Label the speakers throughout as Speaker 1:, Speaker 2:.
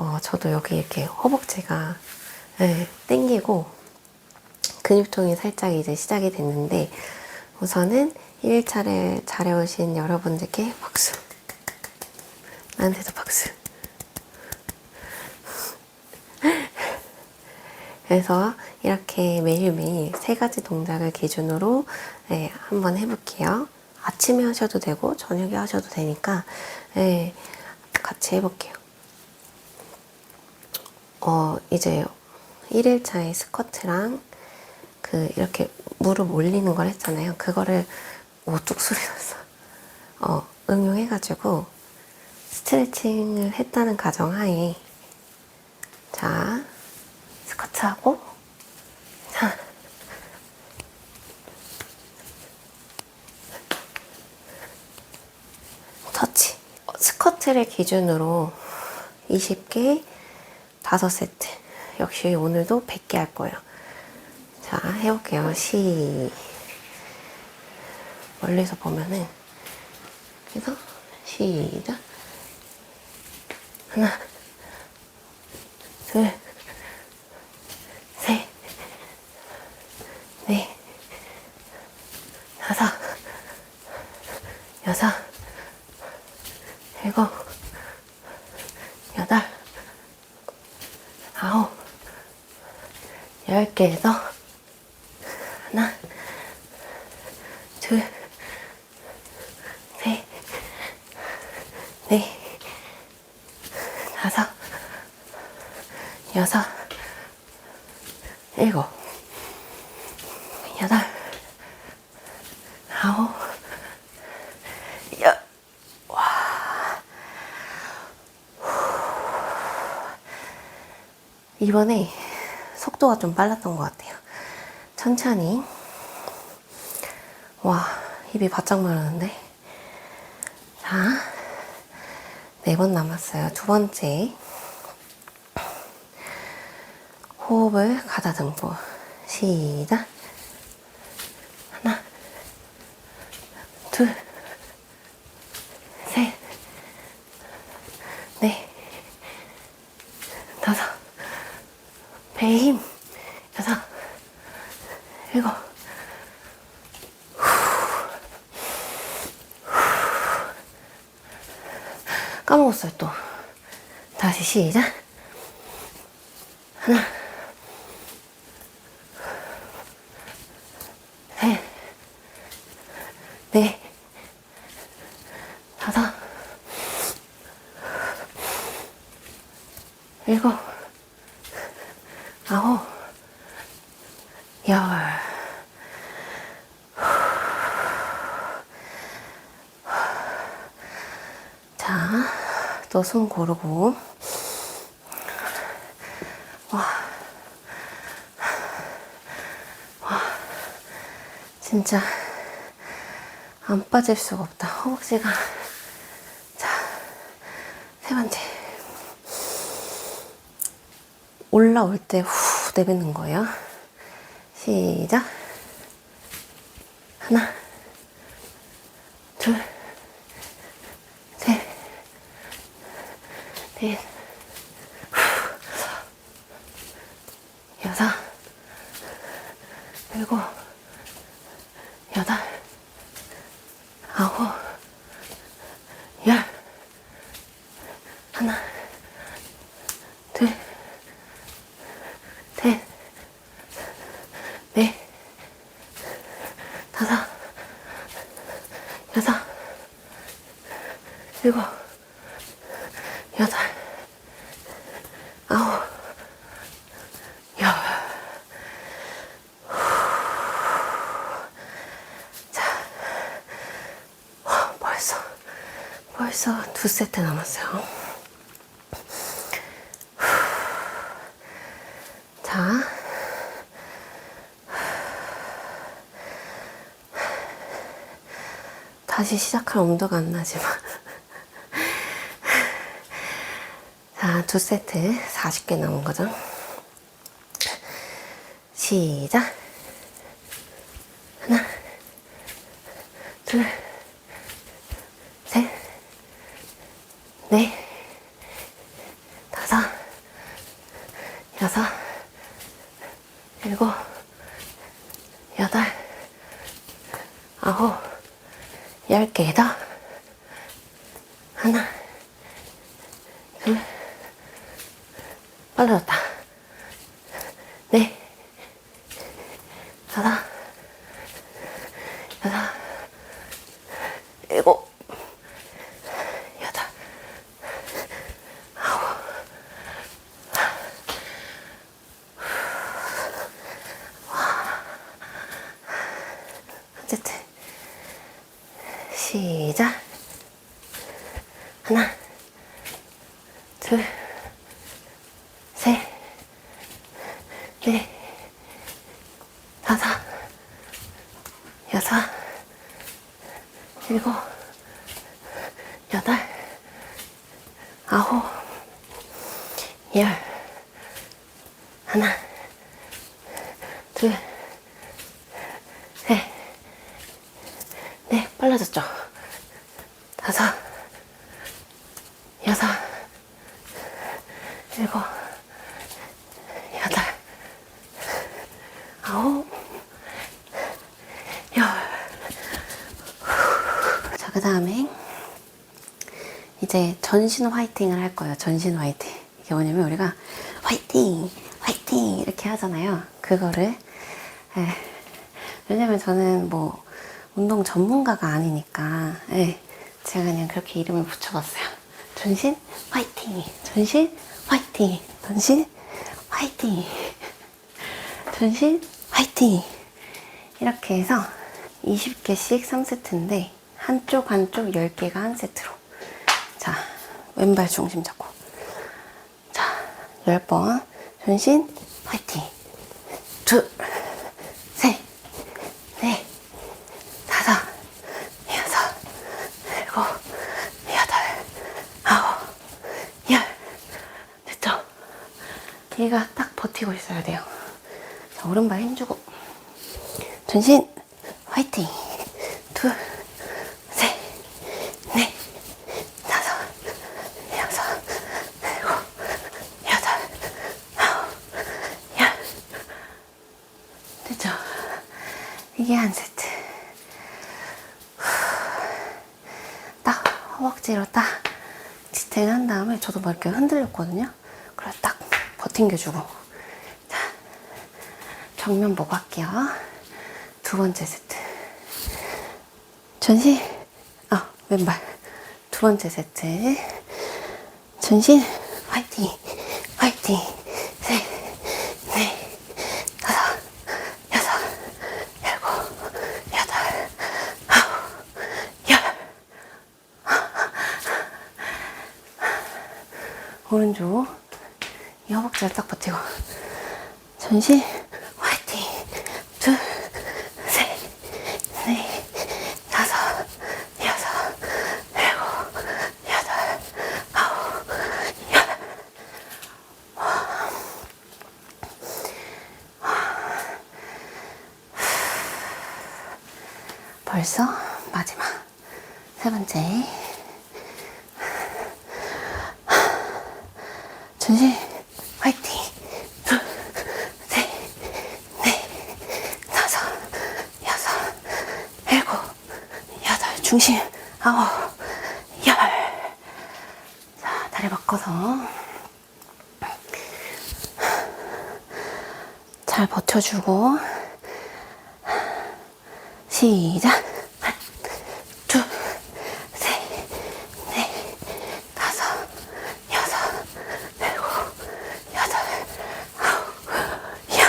Speaker 1: 어, 저도 여기 이렇게 허벅지가 네, 땡기고 근육통이 살짝 이제 시작이 됐는데 우선은 1일차를 잘해오신 여러분들께 박수. 나한테도 박수. 그래서 이렇게 매일매일 세 가지 동작을 기준으로 네, 한번 해볼게요. 아침에 하셔도 되고 저녁에 하셔도 되니까 네, 같이 해볼게요. 어, 이제 1일차에 스쿼트랑 그 이렇게 무릎 올리는 걸 했잖아요. 그거를 오뚝 소리 났어. 어, 응용해가지고 스트레칭을 했다는 가정하에 자 스쿼트하고 자 터치 어, 스쿼트를 기준으로 20개 5세트. 역시 오늘도 100개 할 거예요. 자 해볼게요. 시 멀리서 보면은 그래서 시작. 하나 둘 셋, 넷, 다섯, 여섯, 일곱, 여덟, 10개에서 하나 둘셋넷 다섯 여섯 일곱 여덟 아홉 여, 와. 이번에 속도가 좀 빨랐던 것 같아요. 천천히. 와, 입이 바짝 마르는데. 자, 네 번 남았어요. 두 번째. 호흡을 가다듬고 시작 하나 둘 셋 넷 다섯 배에 힘. 여섯 일곱 까먹었어요 또. 다시 시작. 하나. 셋, 넷, 다섯, 일곱, 아홉, 열. 자, 또 숨 고르고. 진짜 안 빠질 수가 없다. 허벅지가. 자, 세 번째. 올라올 때 후 내뱉는 거예요. 시작. 하나, 둘, 셋, 넷, 후, 여섯, 일곱, 여덟, 아홉, 열, 하나, 둘, 셋, 넷, 다섯, 여섯, 일곱, 여덟, 아홉, 열. 와, 벌써 벌써 두 세트 남았어요. 자, 다시 시작할 엄두가 안 나지만. 자, 두 세트 40개 남은 거죠. 시작. 네, 다섯, 여섯, 일곱, 여덟 아홉 열. 하나 둘 셋, 네, 빨라졌죠? 다섯, 여섯, 일곱, 여덟, 아홉, 열. 자, 그 다음에 이제 전신 화이팅을 할 거예요. 전신 화이팅. 이게 뭐냐면 우리가 화이팅, 화이팅 이렇게 하잖아요. 그거를 에, 왜냐면 저는 뭐 운동 전문가가 아니니까 예, 제가 그냥 그렇게 이름을 붙여봤어요. 전신 화이팅, 전신 화이팅, 전신 화이팅, 전신 화이팅 이렇게 해서 20개씩 3세트인데 한쪽 한쪽 10개가 한 세트로 자 왼발 중심 잡고 자 10번 전신 화이팅 둘 셋, 넷, 다섯, 여섯, 일곱, 여덟, 아홉, 열. 됐죠? 얘가 딱 버티고 있어야 돼요. 자, 오른발 힘주고. 전신, 화이팅. 둘, 셋, 넷, 다섯, 여섯, 일곱, 여덟, 아홉, 열. 됐죠? 이게 한 세트. 딱 허벅지로 딱 지탱 한 다음에 저도 막 이렇게 흔들렸거든요. 그래서 딱 버팅겨주고. 자, 정면 보고 할게요. 두 번째 세트. 전신, 아, 왼발. 두 번째 세트. 전신, 화이팅, 화이팅. 셋, 넷, 다섯, 여섯, 일곱, 여덟, 아홉, 열. 오른쪽 이 허벅지를 딱 버티고. 전신 화이팅! 둘, 셋, 넷, 다섯, 여섯, 일곱, 여덟, 아홉, 열. 벌써 마지막 세 번째 전신 화이팅 둘, 셋, 넷, 다섯, 여섯, 일곱, 여덟 중심 아홉, 열. 자 다리 바꿔서 잘 버텨주고 시작. 하나, 둘, 셋, 넷, 다섯, 여섯, 일곱, 여덟, 아홉, 열.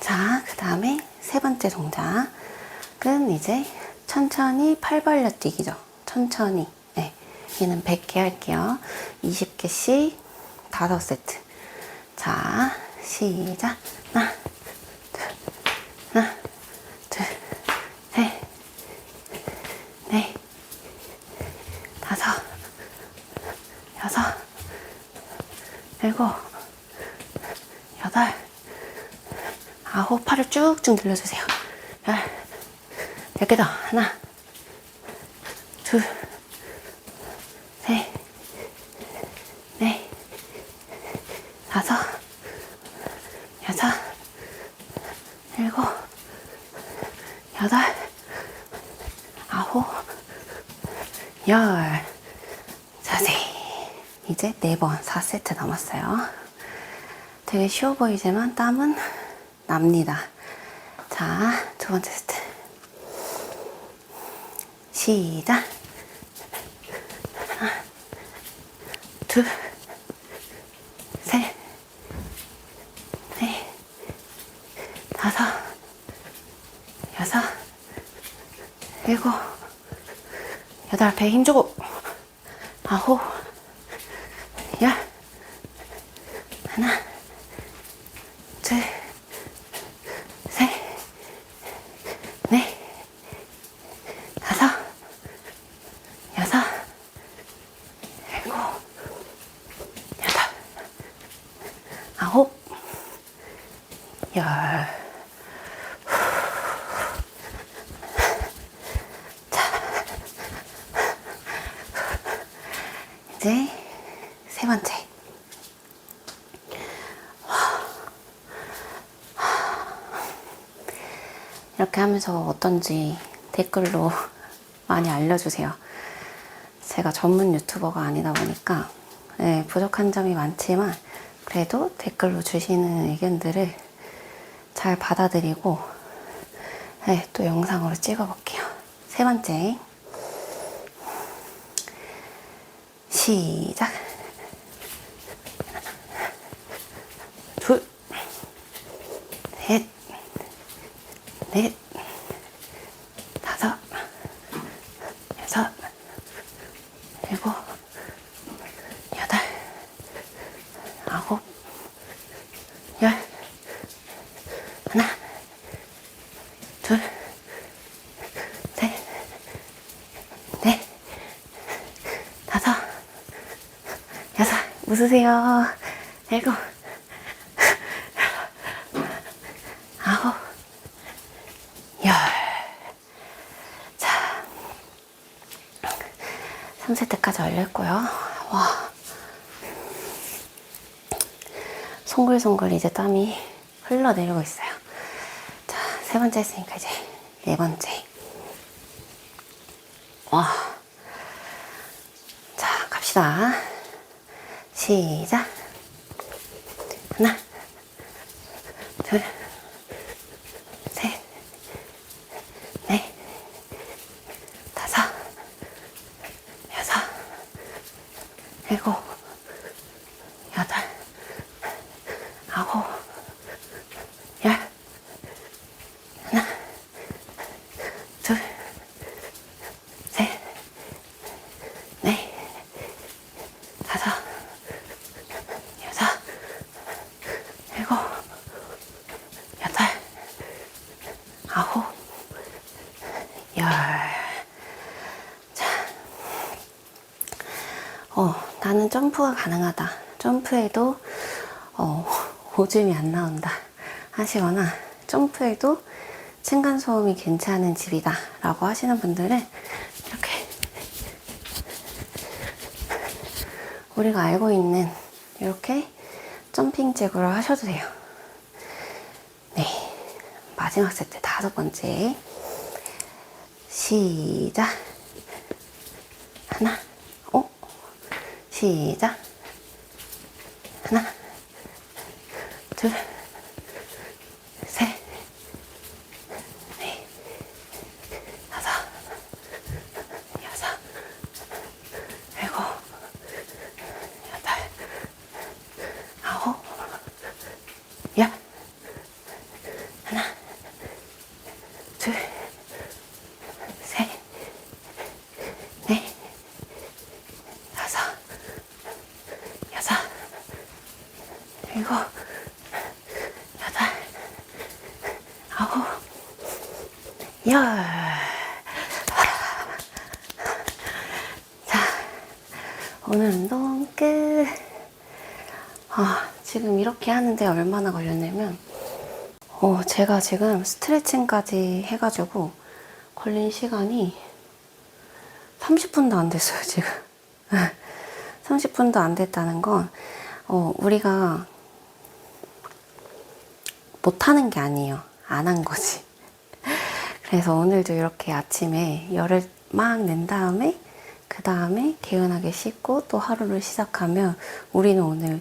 Speaker 1: 자, 그 다음에 세 번째 동작은 이제 천천히 팔 벌려 뛰기죠. 천천히. 네. 얘는 100개 할게요. 20개씩 5세트. 자, 시작. 하나, 하나, 둘, 셋, 넷, 다섯, 여섯, 일곱, 여덟, 아홉, 팔을 쭉쭉 늘려주세요. 몇개 더. 하나, 둘, 셋, 넷, 다섯, 여섯, 일곱, 여덟, 아홉,
Speaker 2: 열. 자세히. 이제 네번 4세트 남았어요. 되게 쉬워 보이지만 땀은 납니다. 자, 두 번째 세트. 시작. 하나, 둘, 셋, 넷, 다섯, 여섯, 일곱, 여덟, 배 힘주고, 아홉, 열, 하나, 둘, 셋, 넷, 다섯, 여섯, 일곱, 여덟, 아홉, 열. 이제 세 번째. 이렇게 하면서 어떤지 댓글로 많이 알려주세요. 제가 전문 유튜버가 아니다 보니까 네, 부족한 점이 많지만 그래도 댓글로 주시는 의견들을 잘 받아들이고 네, 또 영상으로 찍어볼게요. 세 번째. 시작. 넷, 다섯, 여섯, 일곱, 여덟, 아홉, 열, 하나, 둘, 셋, 넷, 다섯, 여섯, 웃으세요. 일곱, 아홉, 열. 자, 3세트까지 올렸고요. 와. 송글송글 이제 땀이 흘러내리고 있어요. 자, 세 번째 했으니까 이제 네 번째. 와. 자, 갑시다. 시작. 하나, 둘, 셋, 넷, 다섯, 여섯, 일곱, 여덟, 아홉, 열, 하나, 둘, 셋, 넷, 다섯, 여섯, 일곱, 여덟, 아홉, 열. 자, 어, 나는 점프가 가능하다. 점프해도 어, 오줌이 안 나온다. 하시거나 점프해도 층간소음이 괜찮은 집이다. 라고 하시는 분들은 이렇게 우리가 알고 있는 이렇게 점핑 잭으로 하셔도 돼요. 네. 마지막 세트 다섯 번째. 시작. 하나, 어? 시작. 하나, 둘. 하나, 둘, 셋, 넷, 다섯, 여섯, 일곱, 여덟, 아홉, 열. 자, 오늘 운동 끝. 아, 지금 이렇게 하는데 얼마나 걸렸냐면, 어, 제가 지금 스트레칭까지 해가지고 걸린 시간이 30분도 안 됐어요, 지금. 30분도 안 됐다는 건, 어, 우리가 못하는 게 아니에요. 안 한 거지. 그래서 오늘도 이렇게 아침에 열을 막 낸 다음에 그그 다음에 개운하게 씻고 또 하루를 시작하면 우리는 오늘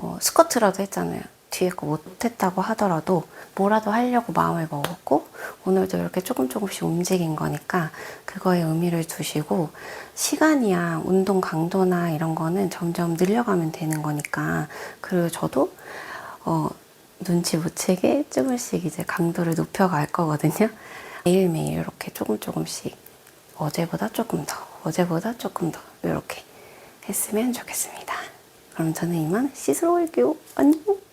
Speaker 2: 어, 스쿼트라도 했잖아요. 뒤에 거 못했다고 하더라도 뭐라도 하려고 마음을 먹었고 오늘도 이렇게 조금 조금씩 움직인 거니까 그거에 의미를 두시고 시간이야 운동 강도나 이런 거는 점점 늘려가면 되는 거니까 그리고 저도 어, 눈치 못 채게 조금씩 이제 강도를 높여갈 거거든요. 매일매일 이렇게 조금 조금씩 어제보다 조금 더, 어제보다 조금 더 이렇게 했으면 좋겠습니다. 그럼 저는 이만 씻으러 갈게요. 안녕.